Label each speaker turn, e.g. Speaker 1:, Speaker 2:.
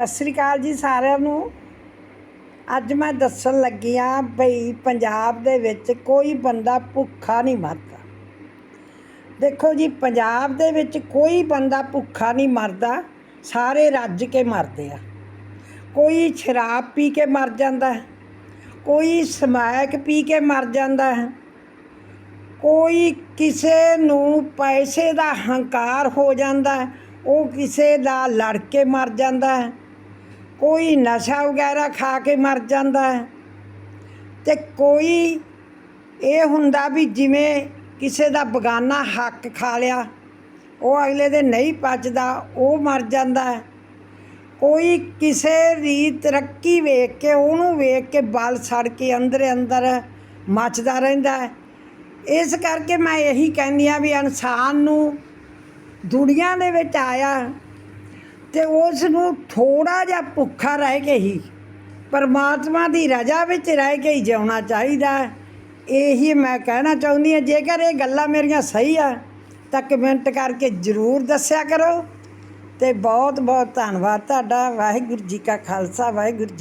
Speaker 1: ਸਤਿ ਸ੍ਰੀ ਅਕਾਲ ਜੀ ਸਾਰਿਆਂ ਨੂੰ। ਅੱਜ ਮੈਂ ਦੱਸਣ ਲੱਗੀ ਆ ਬਈ ਪੰਜਾਬ ਦੇ ਵਿੱਚ ਕੋਈ ਬੰਦਾ ਭੁੱਖਾ ਨਹੀਂ ਮਰਦਾ। ਦੇਖੋ ਜੀ, ਪੰਜਾਬ ਦੇ ਵਿੱਚ ਕੋਈ ਬੰਦਾ ਭੁੱਖਾ ਨਹੀਂ ਮਰਦਾ, ਸਾਰੇ ਰੱਜ ਕੇ ਮਰਦੇ ਆ। ਕੋਈ ਸ਼ਰਾਬ ਪੀ ਕੇ ਮਰ ਜਾਂਦਾ ਹੈ, ਕੋਈ ਸਮੈਕ ਪੀ ਕੇ ਮਰ ਜਾਂਦਾ ਹੈ, ਕੋਈ ਕਿਸੇ ਨੂੰ ਪੈਸੇ ਦਾ ਹੰਕਾਰ ਹੋ ਜਾਂਦਾ ਹੈ, ਉਹ ਕਿਸੇ ਦਾ ਲੜ ਕੇ ਮਰ ਜਾਂਦਾ ਹੈ। ਕੋਈ ਨਸ਼ਾ ਵਗੈਰਾ ਖਾ ਕੇ ਮਰ ਜਾਂਦਾ ਹੈ। ਤੇ ਕੋਈ ਇਹ ਹੁੰਦਾ ਵੀ ਜਿਵੇਂ ਕਿਸੇ ਦਾ ਬਗਾਨਾ ਹੱਕ ਖਾ ਲਿਆ, ਉਹ ਅਗਲੇ ਦੇ ਨਹੀਂ ਪਚਦਾ, ਉਹ ਮਰ ਜਾਂਦਾ ਹੈ। ਕੋਈ ਕਿਸੇ ਦੀ ਤਰੱਕੀ ਵੇਖ ਕੇ, ਉਹਨੂੰ ਵੇਖ ਕੇ ਬਲ ਸੜ ਕੇ ਅੰਦਰ ਅੰਦਰ ਮੱਚਦਾ ਰਹਿੰਦਾ ਹੈ। ਇਸ ਕਰਕੇ ਮੈਂ ਇਹੀ ਕਹਿੰਦੀ ਆ ਵੀ ਇਨਸਾਨ ਨੂੰ ਦੁਨੀਆ ਦੇ ਵਿੱਚ ਆਇਆ ਤੇ ਉਸ ਨੂੰ ਥੋੜਾ ਜਿਹਾ ਭੁੱਖਾ ਰਹਿ ਕੇ ਹੀ ਪਰਮਾਤਮਾ ਦੀ ਰਜ਼ਾ ਵਿੱਚ ਰਹਿ ਕੇ ਹੀ ਜਿਉਣਾ ਚਾਹੀਦਾ ਇਹੀ ਮੈਂ ਕਹਿਣਾ ਚਾਹੁੰਦੀ ਹਾਂ, ਜੇਕਰ ਇਹ ਗੱਲਾਂ ਮੇਰੀਆਂ ਸਹੀ ਆ, ਤਾਂ ਕਮੈਂਟ ਕਰਕੇ ਜ਼ਰੂਰ ਦੱਸਿਆ ਕਰੋ। ਤੇ ਬਹੁਤ ਬਹੁਤ ਧੰਨਵਾਦ ਤੁਹਾਡਾ। ਵਾਹਿਗੁਰੂ ਜੀ ਕਾ ਖਾਲਸਾ, ਵਾਹਿਗੁਰੂ ਜੀ